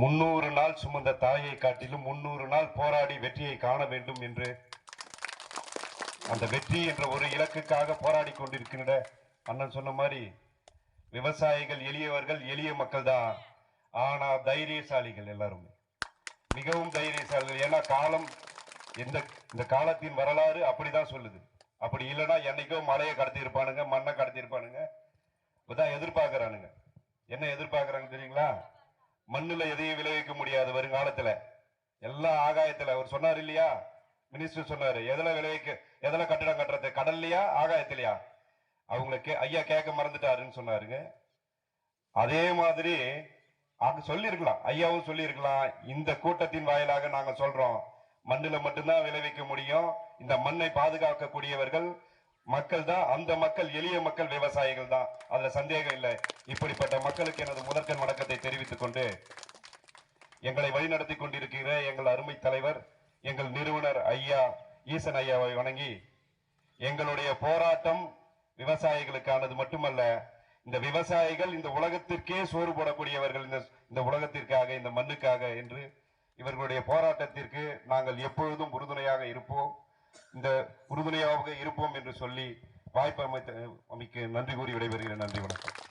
முன்னூறு நாள் சுமந்த தாயை காட்டிலும் முன்னூறு நாள் போராடி வெற்றியை காண வேண்டும் என்று அந்த வெற்றி என்ற ஒரு இலக்குக்காக போராடி கொண்டிருக்கின்ற அண்ணன் சொன்ன மாதிரி விவசாயிகள் எளியவர்கள் எளிய மக்கள் தான் ஆனா தைரியசாலிகள் எல்லாருமே. மிகவும் தைரியசாலிகள். ஏன்னா காலம் இந்த இந்த காலத்தின் வரலாறு அப்படிதான் சொல்லுது. அப்படி இல்லைன்னா என்னைக்கோ மலையை கடத்தி இருப்பானுங்க மண்ணை கடத்தி இருப்பானுங்க இதான் எதிர்பார்க்கறானுங்க. என்ன எதிர்பார்க்குறாங்க தெரியுங்களா? மண்ணில் எதையும் விளைவிக்க முடியாது வருங்காலத்தில். எல்லாம் ஆகாயத்தில் அவர் சொன்னார் இல்லையா? மினிஸ்டர் சொன்னார் எதில் விளைவிக்க எதில் கட்டிடம் கட்டுறது? கடல்லையா ஆகாயத்திலையா? அவங்கள கே ஐயா கேட்க மறந்துட்டாருன்னு சொன்னாருங்க. அதே மாதிரி அங்க சொல்லியிருக்கலாம் ஐயாவும் சொல்லியிருக்கலாம். இந்த கூட்டத்தின் வாயிலாக நாங்கள் சொல்றோம் மண்ணில் மட்டும்தான் விளைவிக்க முடியும். இந்த மண்ணை பாதுகாக்கக்கூடியவர்கள் மக்கள் தான் அந்த மக்கள் எளிய மக்கள் விவசாயிகள் தான் அதுல சந்தேகம் இல்லை. இப்படிப்பட்ட மக்களுக்கு எனது முதற்கண் வணக்கத்தை தெரிவித்துக் கொண்டு எங்களை வழிநடத்தி கொண்டிருக்கிற எங்கள் அருமை தலைவர் எங்கள் நிறுவனர் ஐயா ஈசன் ஐயாவை வணங்கி எங்களுடைய போராட்டம் விவசாயிகளுக்கானது மட்டுமல்ல இந்த விவசாயிகள் இந்த உலகத்திற்கே சோறு போடக்கூடியவர்கள் இந்த இந்த உலகத்திற்காக இந்த மண்ணுக்காக என்று இவர்களுடைய போராட்டத்திற்கு நாங்கள் எப்பொழுதும் உறுதுணையாக இருப்போம். இந்த உறுதுணையாக இருப்போம் என்று சொல்லி வாய்ப்பு அமைத்த அமைக்க நன்றி கூறி விடைபெறுகிறேன். நன்றி வணக்கம்.